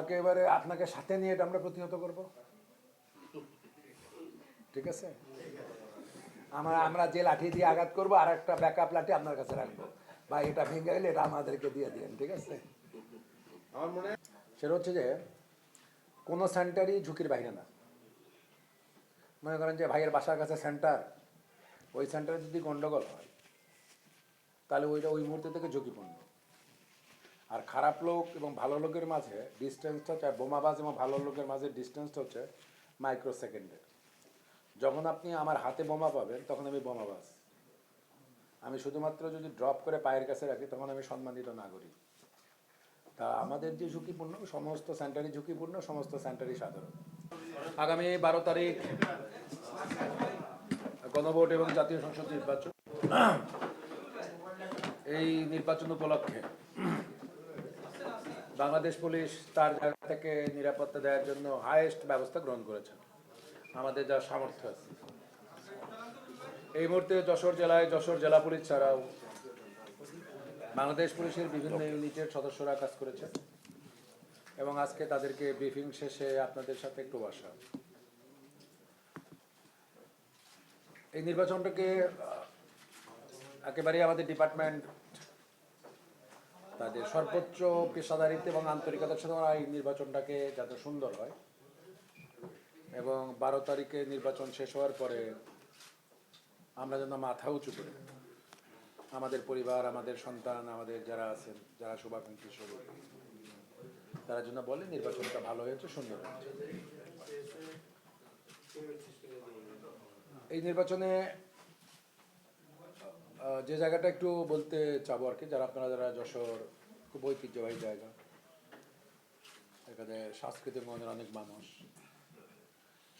একেবারে আপনাকে সাথে নিয়ে এটা আমরা প্রতিহত করব। ঠিক আছে? আমরা আমরা যে লাঠি দিয়ে আঘাত করব আর একটা ব্যাকআপ লাঠি আপনার কাছে রাখব। বা এটা ভেঙে গেলে এটা আমাদেরকে দিয়ে দিন ঠিক আছে? আমার মনে সেটা হচ্ছে যে কোনো সেন্টারই ঝুঁকির বাইরে না। মনে করেন যে ভাইয়ের বাসার কাছে সেন্টার ওই সেন্টারে যদি গন্ডগোল হয় তাহলে ওইটা ওই মুহূর্তে থেকে ঝুঁকিপূর্ণ আর খারাপ লোক এবং ভালো লোকের মাঝে ডিস্টেন্সটা হচ্ছে বোমাবাজ এবং ভালো লোকের মাঝে ডিস্টেন্সটা হচ্ছে মাইক্রো সেকেন্ডের যখন আপনি আমার হাতে বোমা পাবেন, তখন আমি বোমাবাজ। আমি শুধুমাত্র যদি ড্রপ করে পায়ের কাছে রাখি, তখন আমি সম্মানিত নাগরিক। তা আমাদের যে ঝুঁকিপূর্ণ সমস্ত সেন্টারই ঝুঁকিপূর্ণ সমস্ত সেন্টারই সাধারণ। আগামী বারো তারিখ গণভোট এবং জাতীয় সংসদ নির্বাচন। এই নির্বাচন উপলক্ষে বাংলাদেশ পুলিশ তার জায়গা থেকে নিরাপত্তা দেওয়ার জন্য হাইয়েস্ট ব্যবস্থা গ্রহণ করেছে। আমাদের যা সামর্থ্য আছে। এই মুহূর্তে যশোর জেলায় যশোর জেলা পুলিশ ছাড়াও বাংলাদেশ পুলিশের বিভিন্ন ইউনিটের সদস্যরা কাজ করেছে এবং আজকে তাদেরকে ব্রিফিং শেষে আপনাদের সাথে একটু বসা। এই নির্বাচনটাকে একেবারেই আমাদের ডিপার্টমেন্ট তাদের সর্বোচ্চ পেশাদারিত্ব এবং আন্তরিকতার সাথে এই নির্বাচনটাকে যাতে সুন্দর হয়। এবং বারো তারিখে নির্বাচন শেষ হওয়ার পরে আমরা যেন মাথা উঁচু করে। আমাদের পরিবার, আমাদের সন্তান, আমাদের যারা আছেন, যারা শুভাকাঙ্ক্ষী স্বরূপ তারা জন্য বলে নির্বাচনটা ভালো হয়েছে, সুন্দর এই নির্বাচনে যে জায়গাটা একটু বলতে চাবো আর কি, যারা আপনারা, যারা যশোর খুব ঐতিহ্যবাহী জায়গা, এখানে সাংস্কৃতিক মনের অনেক মানুষ।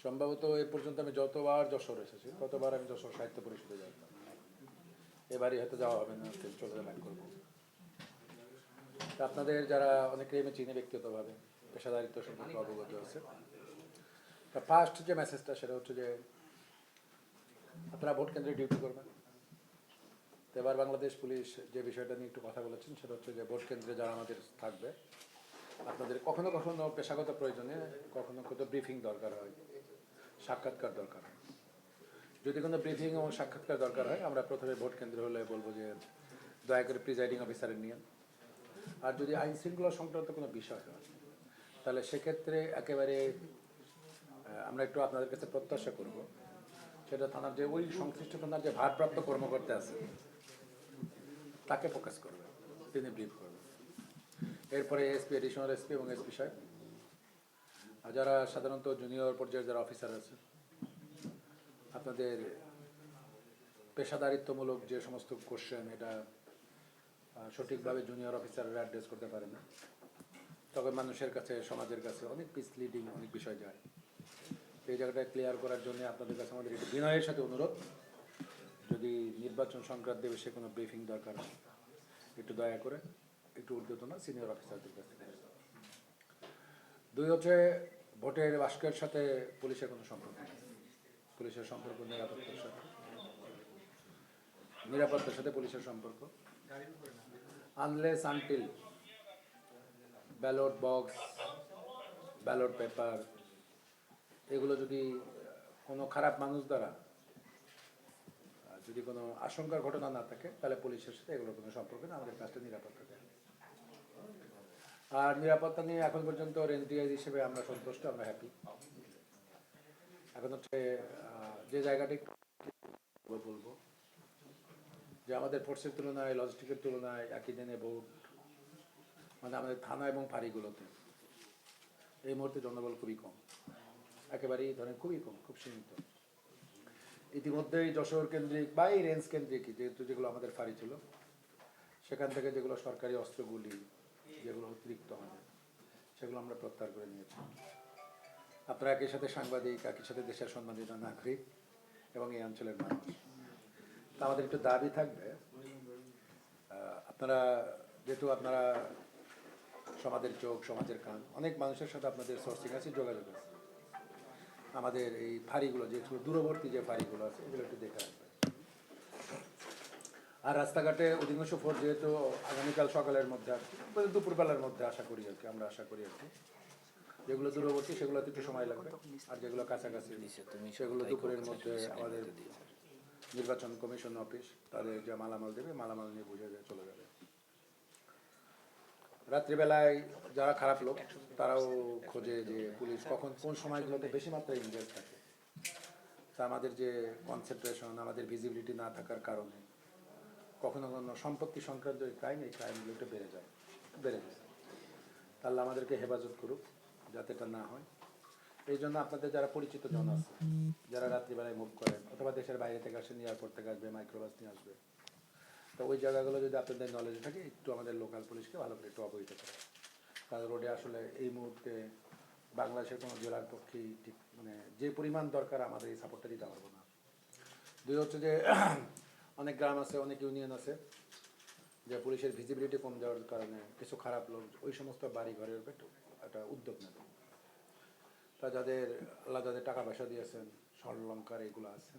সম্ভবত এ পর্যন্ত আমি যতবার যশোর এসেছি, ততবার আমি যশোর সাহিত্য পরিষদে যাইতাম এবারই হয়তো যাওয়া হবে না চলে ব্যাক করব আপনাদের যারা অনেকেই আমি চিনি ব্যক্তিগতভাবে, পেশাদারিত্ব সম্পর্কে অবগত আছে। ফার্স্ট যে মেসেজটা সেটা হচ্ছে যে, আপনারা ভোট কেন্দ্রে ডিউটি করবেন। এবার বাংলাদেশ পুলিশ যে বিষয়টা নিয়ে একটু কথা বলেছেন, সেটা হচ্ছে যে ভোট কেন্দ্রে যারা আমাদের থাকবে, আপনাদের কখনো কখনো পেশাগত প্রয়োজনে, কখনো কখনো ব্রিফিং দরকার হয়, সাক্ষাৎকার দরকার হয়। যদি কোনো ব্রিফিং এবং সাক্ষাৎকার দরকার হয়, আমরা প্রথমে ভোট কেন্দ্র হলে বলব যে দয়া করে প্রিজাইডিং অফিসারের নিয়ে আর যদি আইন শৃঙ্খলা সংক্রান্ত কোনো বিষয় হয়, তাহলে সেক্ষেত্রে একেবারে আমরা একটু আপনাদের কাছে প্রত্যাশা করব। সেটা থানার যে ওই সংশ্লিষ্ট থানার যে ভারপ্রাপ্ত কর্মকর্তা আছে তাকে ফোকাস করবে, তিনি ব্রিফ করবেন এরপরে এসপি এডিশনাল এসপি এবং এসপি সাহেব। আর যারা সাধারণত জুনিয়র পর্যায়ের যারা অফিসার আছে, আপনাদের পেশাদারিত্বমূলক যে সমস্ত কোশ্চেন এটা সঠিকভাবে জুনিয়র অফিসাররা অ্যাড্রেস করতে পারে না। তবে মানুষের কাছে, সমাজের কাছে অনেক মিসলিডিং অনেক বিষয় যায়। এই জায়গাটা ক্লিয়ার করার জন্য আপনাদের কাছে আমাদের বিনয়ের সাথে অনুরোধ। যদি নির্বাচন সংক্রান্ত বিষয়ে কোনো ব্রিফিং দরকার হয় একটু দয়া করে, একটু ঊর্ধ্বতন সিনিয়র অফিসারদের কাছ থেকে। দুই হচ্ছে, ভোটের বাস্কের সাথে পুলিশের কোনো সম্পর্ক নেই। পুলিশের সম্পর্ক, নিরাপত্তার সাথে। নিরাপত্তার সাথে পুলিশের সম্পর্ক। Unless until ballot box ballot paper এগুলো যদি কোনো খারাপ মানুষ দ্বারা যদি কোনো আশঙ্কার ঘটনা না থাকে, তাহলে পুলিশের সাথে এগুলোর কোনো সম্পর্ক নেই, আমাদের কাজটা নিরাপত্তা দেয় আর নিরাপত্তা নিয়ে এখন পর্যন্ত রেন্টিয়ার হিসেবে আমরা সন্তুষ্ট, আমরা হ্যাপি এখন হচ্ছে যে জায়গাটি বলব, যে আমাদের ফোর্সের তুলনায় লজিস্টিকের তুলনায় একই দিনে ভোট মানে আমাদের থানা এবং ফাঁড়িগুলোতে এই মুহূর্তে জনবল খুবই কম। একেবারেই ধরেন খুবই কম, খুব সীমিত। ইতিমধ্যেই যশোর কেন্দ্রিক বা এই রেঞ্জ কেন্দ্রিক, যেহেতু যেগুলো আমাদের ফাঁড়ি ছিল, সেখান থেকে যেগুলো সরকারি অস্ত্রগুলি, যেগুলো অতিরিক্ত আমাদের সেগুলো আমরা প্রত্যাহার করে নিয়েছি। আপনারা একই সাথে সাংবাদিক, একই সাথে দেশের সম্মানিত নাগরিক এবং এই অঞ্চলের মানুষ। তা আমাদের একটু দাবি থাকবে। আপনারা, যেহেতু আপনারা সমাজের চোখ, সমাজের কান, অনেক মানুষের সাথে আপনাদের সোর্সিং আছে, যোগাযোগ আছে। আমাদের এই ফাঁড়িগুলো, যে দূরবর্তী যে ফাঁড়িগুলো আছে, এগুলো একটু দেখে রাখবেন আর রাস্তাঘাটে অধিকাংশ ফোর যেহেতু আগামীকাল সকালের মধ্যে আসবে বা দুপুরবেলার মধ্যে আশা করি আর কি, আমরা আশা করি আর কি। যেগুলো দূরবর্তী, সেগুলোতে একটু সময় লাগবে। আর যেগুলো কাছাকাছি, সেগুলো দুপুরের মধ্যে আমাদের নির্বাচন কমিশন অফিস, তাদের যে মালামাল দেবে, মালামাল নিয়ে বুঝে যায় চলে যাবে। রাত্রিবেলায় যারা খারাপ লোক, তারাও খোঁজে যে পুলিশ কখন, কোন সময়গুলোতে বেশি মাত্রায় ইনভেস্ট থাকে। তা আমাদের যে কনসেন্ট্রেশন আমাদের ভিজিবিলিটি না থাকার কারণে কখনো কখনো সম্পত্তি সংক্রান্ত যে ক্রাইম এই ক্রাইমগুলো একটু বেড়ে যায় বেড়ে যায়। তাহলে আমাদেরকে হেফাজত করুক, যাতে এটা না হয়। এই জন্য আপনাদের যারা পরিচিত জন আছে, যারা রাত্রিবেলায় মুভ করেন, অথবা দেশের বাইরে থেকে আসেন এয়ারপোর্ট থেকে আসবে মাইক্রোবাস নিয়ে আসবে তো ওই জায়গাগুলো যদি আপনাদের নলেজ থাকে, একটু আমাদের লোকাল পুলিশকে ভালো করে একটু অবহিত করে কারণ রোডে আসলে এই মুহূর্তে বাংলাদেশের কোনো জেলার পক্ষেই ঠিক মানে যে পরিমাণ দরকার আমাদের এই সাপোর্টটা দিতে পারব না। দুই হচ্ছে যে, অনেক গ্রাম আছে, অনেক ইউনিয়ন আছে, যে পুলিশের ভিজিবিলিটি কম যাওয়ার কারণে কিছু খারাপ লোক, ওই সমস্ত বাড়ি ঘরের উপর একটু উদ্যোগ নেবে। তা যাদের, আল্লাহ যাদের টাকা পয়সা দিয়েছেন, স্বর্ণলঙ্কার এগুলো আছে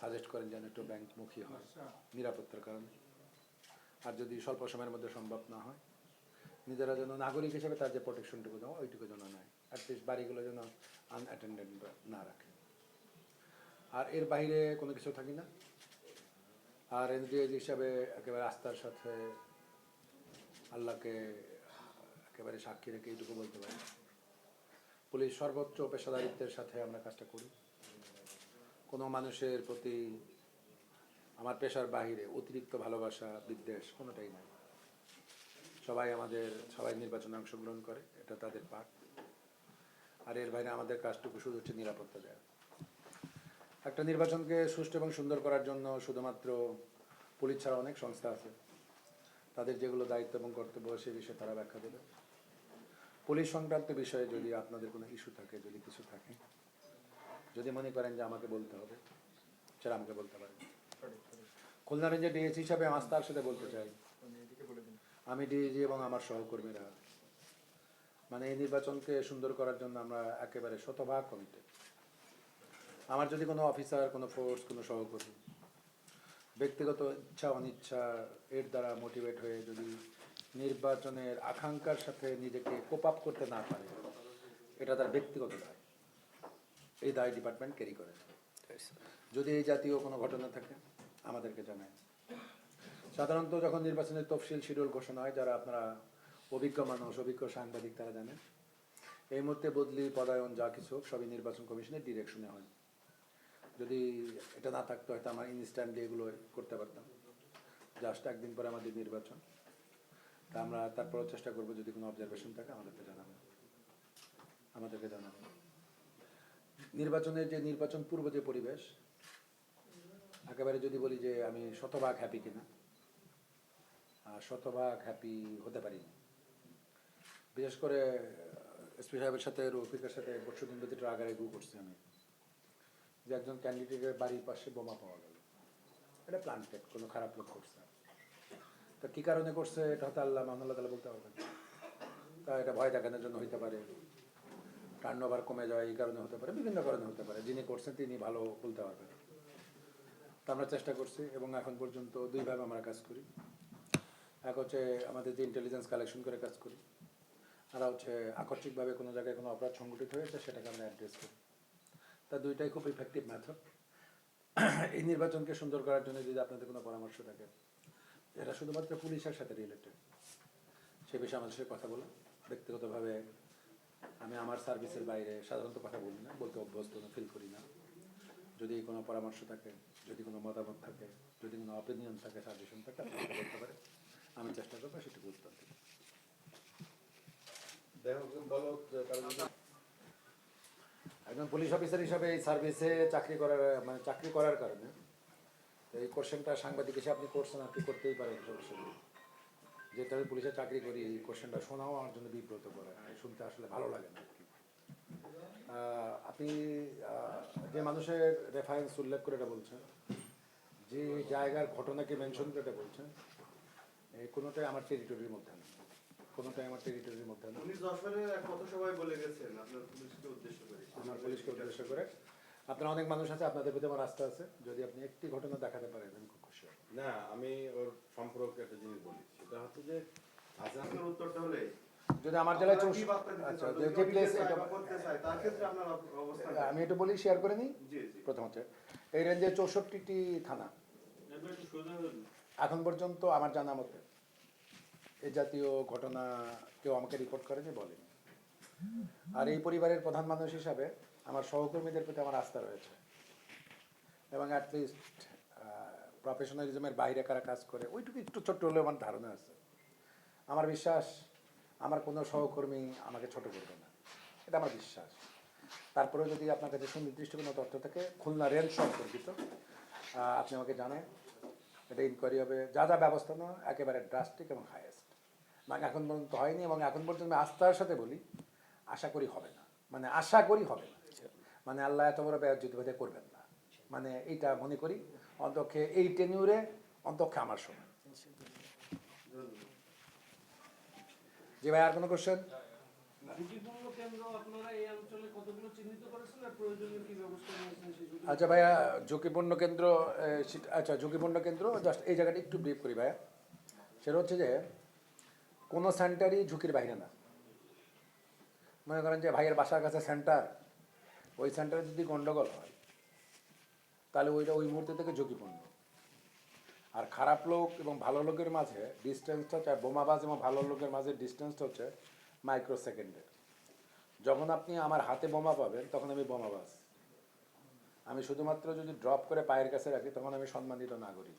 সাজেস্ট করেন যেন একটু ব্যাংকমুখী হয় নিরাপত্তার কারণে। আর যদি স্বল্প সময়ের মধ্যে সম্ভব না হয় নিজেরা যেন নাগরিক হিসেবে তার যে প্রোটেকশনটুকু দেওয়া ওইটুকু যেন নেয়। অ্যাটলিস্ট বাড়িগুলো যেন আনঅ্যাটেন্ডেড না রাখে। আর এর বাইরে কোনো কিছু থাকি না। আর এনজিএজ হিসাবে একেবারে আস্থার সাথে আল্লাহকে একেবারে সাক্ষী রেখে এইটুকু বলতে পারি। পুলিশ সর্বোচ্চ পেশাদারিত্বের সাথে আমরা কাজটা করি। কোনো মানুষের প্রতি আমার পেশার বাহিরে অতিরিক্ত ভালোবাসা, বিদ্বেষ কোনোটাই নাই। সবাই আমাদের, সবাই নির্বাচনে অংশগ্রহণ করে, এটা তাদের পাঠ। আর এর বাইরে আমাদের কাজটুকু শুধু হচ্ছে নিরাপত্তা দেওয়া একটা নির্বাচনকে সুষ্ঠু এবং সুন্দর করার জন্য শুধুমাত্র পুলিশ ছাড়া অনেক সংস্থা আছে। তাদের যেগুলো দায়িত্ব এবং কর্তব্য, সে বিষয়ে তারা ব্যাখ্যা দেবে। পুলিশ সংক্রান্ত বিষয়ে যদি আপনাদের কোনো ইস্যু থাকে, যদি কিছু থাকে যদি মনে করেন যে আমাকে বলতে হবে, সেটা আমাকে বলতে পারেন। খুলনা রেঞ্জের ডিএসি হিসাবে তার সাথে বলতে চাই। আমি ডিএজি এবং আমার সহকর্মীরা মানে এই নির্বাচনকে সুন্দর করার জন্য আমরা একেবারে শতভাগ কমিটেড আমার যদি কোনো অফিসার কোনো ফোর্স কোনো সহকর্মী ব্যক্তিগত ইচ্ছা, অনিচ্ছা, এর দ্বারা মোটিভেট হয়ে যদি নির্বাচনের আকাঙ্ক্ষার সাথে নিজেকে কোপ আপ করতে না পারে, এটা তার ব্যক্তিগত দায়। এই দায় ডিপার্টমেন্ট ক্যারি করে যদি এই জাতীয় কোনো ঘটনা থাকে, আমাদেরকে জানায়। সাধারণত যখন নির্বাচনের তফসিল শিডিউল ঘোষণা হয়, যারা আপনারা অভিজ্ঞ মানুষ, অভিজ্ঞ সাংবাদিক তারা জানেন, এই মুহূর্তে বদলি পদায়ন যা কিছু হোক, সবই নির্বাচন কমিশনের ডিরেকশনে হয়। যদি এটা না থাকতো, হয়তো আমার ইনস্ট্যান্টলি এগুলো করতে পারতাম। জাস্ট একদিন পরে আমাদের নির্বাচন। তা আমরা তারপরেও চেষ্টা করব, যদি কোনো অবজারভেশন থাকে, আমাদেরকে জানাবেন। আমাদেরকে জানাবেন। নির্বাচনের যে নির্বাচন পূর্ব যে পরিবেশ, একেবারে যদি বলি যে আমি শতভাগ হ্যাপি কিনা শতভাগ হ্যাপি হতে পারিনি বিশেষ করে এসপি সাহেবের সাথে, রফিকের সাথে বর্ষ দিন ব্যতীত আগারে গু করছি আমি। যে একজন ক্যান্ডিডেটের বাড়ির পাশে বোমা পাওয়া গেল। এটা প্লান্টেড কোনো খারাপ লোক করছে তা কী কারণে করছে, এটা হয়তো আল্লাহ মামলা তালা বলতে পারবেন। তা এটা ভয় দেখানোর জন্য হইতে পারে। টার্ন ওভার কমে যাওয়া এই কারণে হতে পারে, বিভিন্ন কারণে হতে পারে। যিনি করছেন তিনি ভালো বলতে পারবেন। তা আমরা চেষ্টা করছি এবং এখন পর্যন্ত দুইভাবে আমরা কাজ করি। এক হচ্ছে আমাদের যে ইন্টেলিজেন্স কালেকশন করে কাজ করি, আর হচ্ছে আকস্মিকভাবে কোনো জায়গায় কোনো অপরাধ সংঘটিত হয়েছে সেটাকে আমরা অ্যাড্রেস করি। তা দুইটাই খুব ইফেক্টিভ মেথড এই নির্বাচনকে সুন্দর করার জন্য যদি আপনাদের কোনো পরামর্শ থাকে, এটা শুধুমাত্র পুলিশের সাথে রিলেটেড সে বিষয়ে আমাদের সাথে কথা বলা ব্যক্তিগতভাবে আমি আমার সার্ভিসের বাইরে সাধারণত কথা বলি না, বলতে অভ্যস্ত না ফিল করি না। যদি কোনো পরামর্শ থাকে, যদি কোনো মতামত থাকে, যদি কোনো অপিনিয়ন থাকে সাজেশন থাকে, আপনি বলতে পারেন। আমি চেষ্টা করব যে কারও যদি- একজন পুলিশ অফিসার হিসাবে এই সার্ভিসে চাকরি করার মানে চাকরি করার কারণে এই কোশ্চেনটা সাংবাদিক হিসেবে আপনি করছেন আপনি করতেই পারেন সমস্যা। যেহেতু আমি পুলিশে চাকরি করি এই কোশ্চেনটা শোনাও আমার জন্য বিব্রত করে। শুনতে আসলে ভালো লাগে না আপনি যে মানুষের রেফারেন্স উল্লেখ করে এটা বলছেন যে জায়গার ঘটনাকে মেনশন করে এটা বলছেন কোনোটাই আমার টেরিটরির মধ্যে না। কোনোটাই আমার টেরিটরির মধ্যে না। উনি যশোরের এক পথসভায় বলে গেছেন আপনার পুলিশকে উদ্দেশ্য করে। আমার পুলিশকে উদ্দেশ্য করে। আপনার অনেক মানুষ আছে আপনাদের প্রতি আমার আস্থা আছে। যদি আপনি একটি ঘটনা দেখাতে পারেন আমি খুব খুশি না আমি ওর সম্পর্কে একটা জিনিস বলি। সেটা হচ্ছে যে আজান উত্তরটা হলে যদি আমার জেলায় চৌষ কি বার্তা দিতে আচ্ছা যে প্লেস এটা আমি একটু বলি শেয়ার করে নিই? জি জি। প্রথম হচ্ছে এই রেঞ্জে চৌষট্টিটি থানা। এখন পর্যন্ত আমার জানা মতে এই জাতীয় ঘটনা কেউ আমাকে রিপোর্ট করেনি বলেনি। আর এই পরিবারের প্রধান মানুষ হিসাবে আমার সহকর্মীদের প্রতি আমার আস্থা রয়েছে। এবং অ্যাটলিস্ট প্রফেশনালিজমের বাইরে কারা কাজ করে, ওইটুকু একটু ছোট্ট হলেও আমার ধারণা আছে। আমার বিশ্বাস, আমার কোনো সহকর্মী আমাকে ছোট করবে না। এটা আমার বিশ্বাস। তারপরেও যদি আপনার কাছে সুনির্দিষ্ট কোনো তথ্য থাকে, খুলনা রেঞ্জ সম্পর্কিত আপনি আমাকে জানান। এটা ইনকোয়ারি হবে। যা যা ব্যবস্থা নেওয়া, একেবারে ড্রাস্টিক এবং হাইয়েস্ট মানে এখন পর্যন্ত হয়নি এবং এখন পর্যন্ত আমি আস্থার সাথে বলি, আশা করি হবে না। মানে আশা করি হবে না। মানে আল্লাহ এত বড় ব্যয় যদি করবেন না। মানে এইটা মনে করি অন্তক্ষে এই টেনিউরে অন্তক্ষে আমার সময় জি ভাই, আর কোনো কোশ্চেন আচ্ছা ভাইয়া, ঝুঁকিপূর্ণ কেন্দ্র আচ্ছা ঝুঁকিপূর্ণ কেন্দ্র জাস্ট এই জায়গাটা একটু ব্রিফ করি ভাইয়া। সেটা হচ্ছে যে, কোনো সেন্টারই ঝুঁকির বাইরে না। মনে করেন যে ভাইয়ের বাসার কাছে সেন্টার ওই সেন্টারে যদি গন্ডগোল হয় তাহলে ওইটা ওই মুহূর্তে থেকে ঝুঁকিপূর্ণ। আর খারাপ লোক এবং ভালো লোকের মাঝে ডিস্টেন্সটা হচ্ছে বোমাবাজ এবং ভালো লোকের মাঝে ডিস্টেন্সটা হচ্ছে মাইক্রো সেকেন্ডের যখন আপনি আমার হাতে বোমা পাবেন, তখন আমি বোমাবাজ। আমি শুধুমাত্র যদি ড্রপ করে পায়ের কাছে রাখি, তখন আমি সম্মানিত নাগরিক।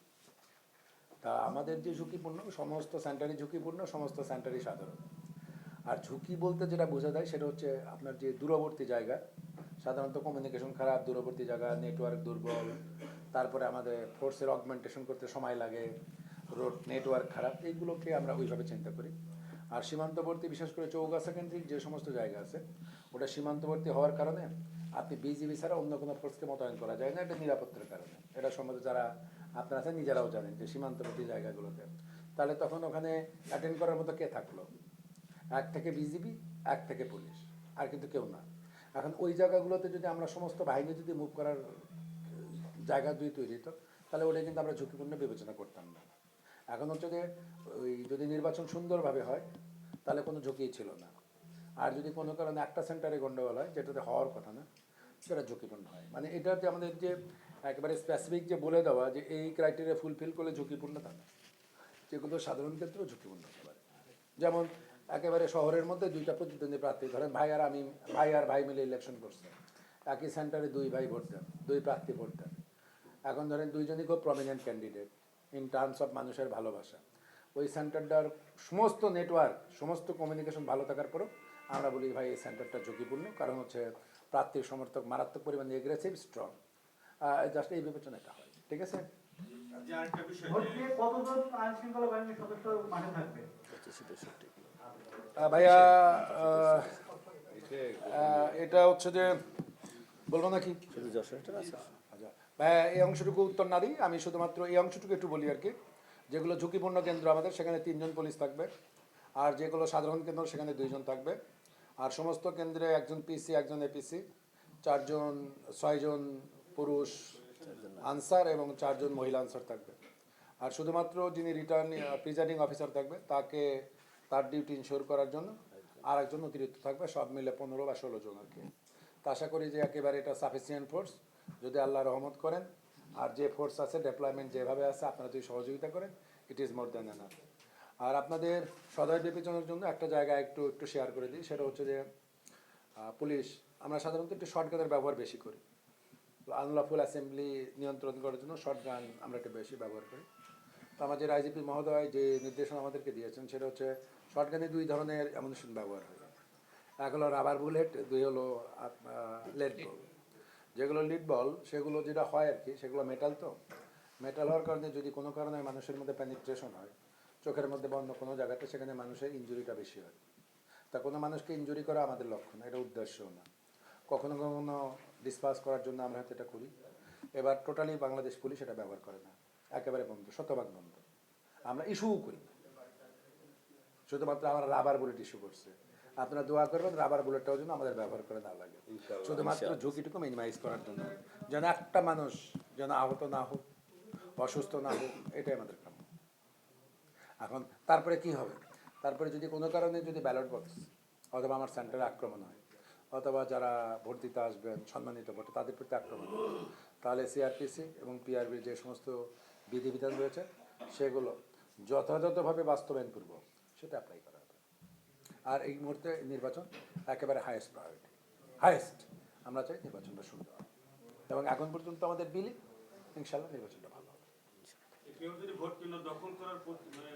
তা আমাদের যে ঝুঁকিপূর্ণ, সমস্ত সেন্টারই ঝুঁকিপূর্ণ, সমস্ত সেন্টারই সাধারণ। আর ঝুঁকি বলতে যেটা বোঝা যায়, সেটা হচ্ছে আপনার যে দূরবর্তী জায়গা সাধারণত কমিউনিকেশন খারাপ, দূরবর্তী জায়গা নেটওয়ার্ক দুর্বল, তারপরে আমাদের ফোর্সের অগমেন্টেশন করতে সময় লাগে রোড নেটওয়ার্ক খারাপ, এইগুলোকে আমরা ওইভাবে চিন্তা করি। আর সীমান্তবর্তী, বিশেষ করে চৌগাছা কেন্দ্রিক যে সমস্ত জায়গা আছে, ওটা সীমান্তবর্তী হওয়ার কারণে আপনি বিজিবি ছাড়া অন্য কোনো ফোর্সকে মোতায়েন করা যায় না, এটা নিরাপত্তার কারণে। এটা সম্বন্ধে যারা আপনারা আছেন, নিজেরাও জানেন যে সীমান্তবর্তী জায়গাগুলোতে। তাহলে তখন ওখানে অ্যাটেন্ড করার মতো কে থাকল? এক থেকে বিজিবি এক থেকে পুলিশ আর কিন্তু কেউ না। এখন ওই জায়গাগুলোতে যদি আমরা সমস্ত বাহিনী যদি মুভ করার, জায়গা যদি তৈরি হতো তাহলে ওটা কিন্তু আমরা ঝুঁকিপূর্ণ বিবেচনা করতাম না। এখন হচ্ছে যে, ওই যদি নির্বাচন সুন্দরভাবে হয়, তাহলে কোনো ঝুঁকিই ছিল না। আর যদি কোনো কারণে একটা সেন্টারে গন্ডগোল হয়, যেটাতে হওয়ার কথা না, সেটা ঝুঁকিপূর্ণ হয়। মানে এটাতে আমাদের যে একেবারে স্পেসিফিক যে বলে দেওয়া যে এই ক্রাইটেরিয়া ফুলফিল করলে ঝুঁকিপূর্ণ তা না। যেগুলো সাধারণ ক্ষেত্রেও ঝুঁকিপূর্ণ হতে পারে। যেমন একেবারে শহরের মধ্যে দুইটা প্রতিদ্বন্দ্বী প্রার্থী ধরেন ভাই আর আমি ভাই আর ভাই মিলে ইলেকশন করছে। একই সেন্টারে দুই ভাই ভোট দেন দুই প্রার্থী ভোট দেন। এখন ধরেন দুইজনই খুব prominent candidate in terms of মানুষের ভালোবাসা। ওই সেন্টারটার সমস্ত নেটওয়ার্ক সমস্ত কমিউনিকেশন ভালো থাকার পরও আমরা বলি ভাই এই সেন্টারটা ঝুঁকিপূর্ণ কারণ হচ্ছে প্রার্থীর সমর্থক মারাত্মক পরিমাণে এগ্রেসিভ স্ট্রং জাস্ট এই বিবেচনাটা হয় ঠিক আছে? দিয়ে কতজন আইন শৃঙ্খলা বাহিনীর সদস্য মাঠে থাকবে? ভাইয়া এটা হচ্ছে যে, বলব নাকি? ভাইয়া, এই অংশটুকু উত্তর না দিই। আমি শুধুমাত্র এই অংশটুকু একটু বলি আর কি। যেগুলো ঝুঁকিপূর্ণ কেন্দ্র আমাদের, সেখানে তিনজন পুলিশ থাকবে। আর যেগুলো সাধারণ কেন্দ্র, সেখানে দুইজন থাকবে। আর সমস্ত কেন্দ্রে একজন পিসি একজন এপিসি চারজন, ছয়জন পুরুষ, আনসার এবং চারজন মহিলা আনসার থাকবে। আর শুধুমাত্র যিনি রিটার্ন প্রিজাইডিং অফিসার থাকবে, তাকে তার ডিউটি ইনশোর করার জন্য আর একজন অতিরিক্ত থাকবে, সব মিলে পনেরো বা ষোলো জন আর কি। তা আশা করি যে একেবারে এটা সাফিসিয়েন্ট ফোর্স যদি আল্লাহ রহমত করেন। আর যে ফোর্স আছে ডেপ্লয়মেন্ট যেভাবে আছে, আপনারা যদি সহযোগিতা করেন it is more than enough আর আপনাদের সদয় বিবেচনার জন্য একটা জায়গা একটু একটু শেয়ার করে দিই, সেটা হচ্ছে যে পুলিশ, আমরা সাধারণত একটু শর্টগানের ব্যবহার বেশি করি। আনলফুল অ্যাসেম্বলি নিয়ন্ত্রণ করার জন্য শর্ট গান আমরা একটু বেশি ব্যবহার করি। তো আমাদের আইজিপি মহোদয় যে নির্দেশনা আমাদেরকে দিয়েছেন, সেটা হচ্ছে শর্ট গানে দুই ধরনের অ্যামুনিশন ব্যবহার হয়। এক হলো রাবার বুলেট দুই হলো লেড বল যেগুলো লিড বল সেগুলো যেটা হয় আর কি, সেগুলো মেটাল তো। মেটাল হওয়ার কারণে যদি কোনো কারণে মানুষের মধ্যে প্যানিট্রেশন হয়, চোখের মধ্যে বন্ধ কোনো জায়গাতে, সেখানে মানুষের ইঞ্জুরিটা বেশি হয়। তা কোনো মানুষকে ইঞ্জুরি করা আমাদের লক্ষ্য না এটা উদ্দেশ্য না। কখনো কখনো ডিসপাস করার জন্য আমরা হয়তো এটা করি। এবার টোটালি বাংলাদেশ পুলিশ এটা ব্যবহার করে না। একেবারে বন্ধ, শতভাগ বন্ধ। আমরা ইস্যুও করি না। শুধুমাত্র আমার রাবার বুলেট ইস্যু করছে। আপনারা দোয়া করবেন রাবার বুলেটটাও যেন আমাদের ব্যবহার করে না লাগে। শুধুমাত্র ঝুঁকিটুকু মিনিমাইজ করার জন্য। যেন একটা মানুষ যেন আহত না হোক অসুস্থ না হোক এটাই আমাদের কাম্য। এখন তারপরে কি হবে? তারপরে যদি কোনো কারণে যদি ব্যালট বক্স অথবা আমার সেন্টারে আক্রমণ হয় অথবা যারা ভোট দিতে আসবেন সম্মানিত ভোটে তাদের প্রতি আক্রমণ হয় তাহলে সিআরপিসি এবং পিআরবির যে সমস্ত বিধিবিধান রয়েছে সেগুলো যথাযথভাবে বাস্তবায়ন করব সেটা অ্যাপ্লাই করা হবে। আর এই মুহূর্তে নির্বাচন একেবারে হায়েস্ট প্রায়োরিটি হায়েস্ট আমরা চাই নির্বাচনটা সুন্দর এবং এখন পর্যন্ত আমাদের বিলি ইনশাল্লাহ নির্বাচনটা ভালো হবে। মানে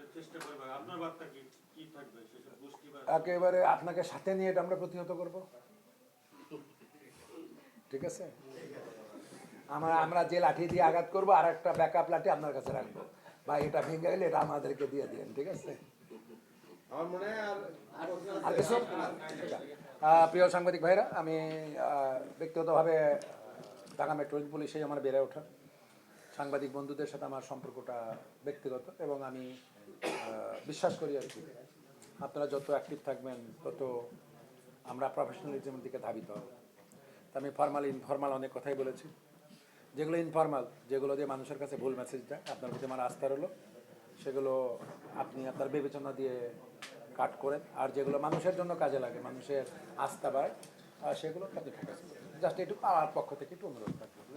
একেবারে আপনাকে সাথে নিয়ে এটা আমরা প্রতিহত করব। ঠিক আছে? আমরা আমরা যে লাঠি দিয়ে আঘাত করব আর একটা ব্যাকআপ লাঠি আপনার কাছে রাখব। বা এটা ভেঙে গেলে এটা আমাদেরকে দিয়ে দিন ঠিক আছে? কিছু প্রিয় সাংবাদিক ভাইরা আমি ব্যক্তিগতভাবে ঢাকা মেট্রোপলিটন পুলিশেই আমার বেড়ে ওঠা। সাংবাদিক বন্ধুদের সাথে আমার সম্পর্কটা ব্যক্তিগত এবং আমি বিশ্বাস করি আর কি। আপনারা যত অ্যাক্টিভ থাকবেন, তত আমরা প্রফেশনালিজমের দিকে ধাবিত হব। তা আমি ফর্মাল ইনফর্মাল অনেক কথাই বলেছি। যেগুলো ইনফর্মাল যেগুলো দিয়ে মানুষের কাছে ভুল মেসেজ দেয় আপনার প্রতি আমার আস্থা রলো সেগুলো আপনি আপনার বিবেচনা দিয়ে কাট করেন, আর যেগুলো মানুষের জন্য কাজে লাগে, মানুষের আস্থা আর সেগুলো করেন জাস্ট এটুকু আমার পক্ষ থেকে একটু অনুরোধ থাকবে